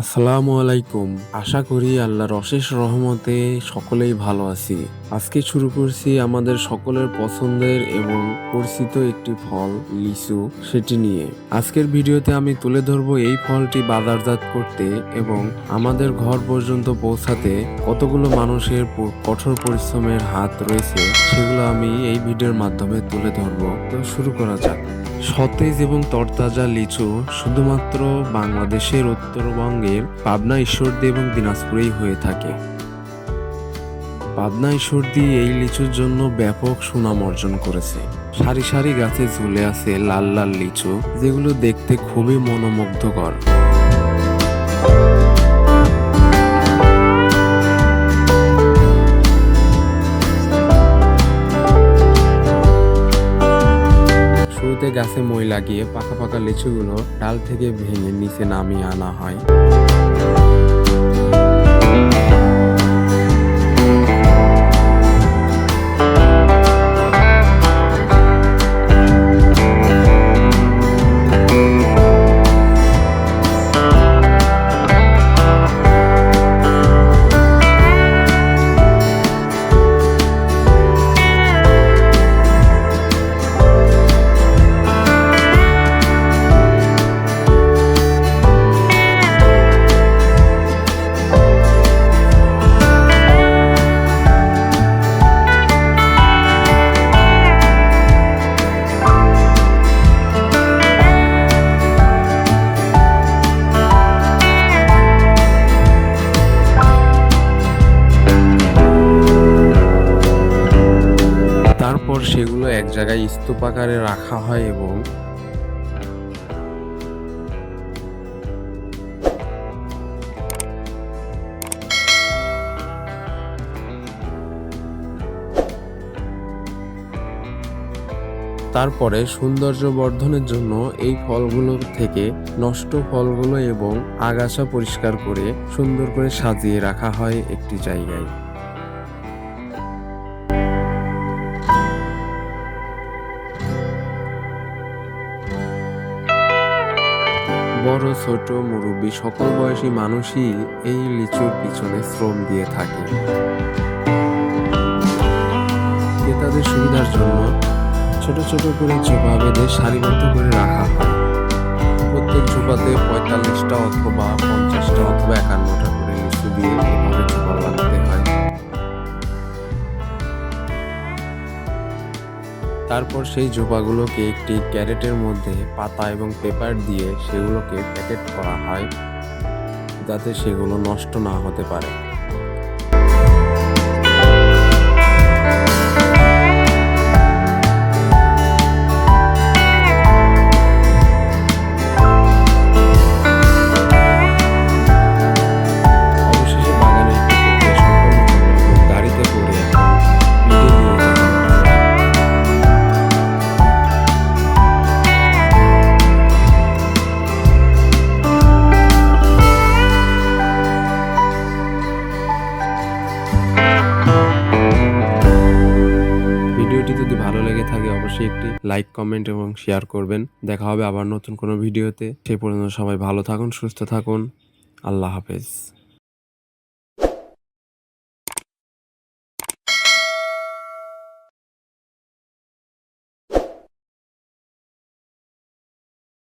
আসসালামু আলাইকুম। আশা করি আল্লাহর অশেষ রহমতে সকলেই ভালো আছি। আজকে শুরু করছি আমাদের সকলের পছন্দের এবং পরিচিত একটি ফল, লিচু, সেটি নিয়ে। আজকের ভিডিওতে আমি তুলে ধরবো এই ফলটি বাজারজাত করতে এবং আমাদের ঘর পর্যন্ত পৌঁছাতে কতগুলো মানুষের কঠোর পরিশ্রমের হাত রয়েছে, সেগুলো আমি এই ভিডিওর মাধ্যমে তুলে ধরবো। তো শুরু করা যাক। সতেজ এবং তরতাজা লিচু শুধুমাত্র বাংলাদেশের উত্তরবঙ্গের পাবনা, ঈশ্বরদী এবং দিনাজপুরেই হয়ে থাকে। পাবনা, ঈশ্বরদী এই লিচুর জন্য ব্যাপক সুনাম অর্জন করেছে। সারি সারি গাছে ঝুলে আছে লাল লাল লিচু, যেগুলো দেখতে খুবই মনোমুগ্ধকর। গাছে মই লাগিয়ে পাকা পাকা লিচুগুলো ডাল থেকে ভেঙে নিচে নামিয়ে আনা হয়। তারপর সেগুলো এক জায়গায় স্তূপ আকারে রাখা হয় এবং তারপরে সৌন্দর্য বর্ধনের জন্য এই ফলগুলো থেকে নষ্ট ফলগুলো এবং আগাছা পরিষ্কার করে সুন্দর করে সাজিয়ে রাখা হয় একটি জায়গায়। বড়, ছোট মুরব্বী সকল বয়সী মানুষই এই লিচুর পিছনে শ্রম দিয়ে থাকে। ক্রেতাদের সুবিধার জন্য ছোট ছোট করে ঝোপা বেঁধে সারিবদ্ধ করে রাখা হয়। প্রত্যেক ঝোপাতে পঁয়তাল্লিশটা অথবা পঞ্চাশটা অথবা একান্নটা করে লিচু দিয়ে এভাবে ঝোপা তারপর সেই জোপাগুলোকে একটি ক্যারেটের মধ্যে পাতা এবং পেপার দিয়ে সেগুলোকে প্যাকেট করা হয় যাতে সেগুলো নষ্ট না হতে পারে। অবশ্যই একটি লাইক, কমেন্ট এবং শেয়ার করবেন। দেখা হবে আবার নতুন কোনো ভিডিওতে। সে পর্যন্ত সবাই ভালো থাকুন, সুস্থ থাকুন। আল্লাহ হাফেজ।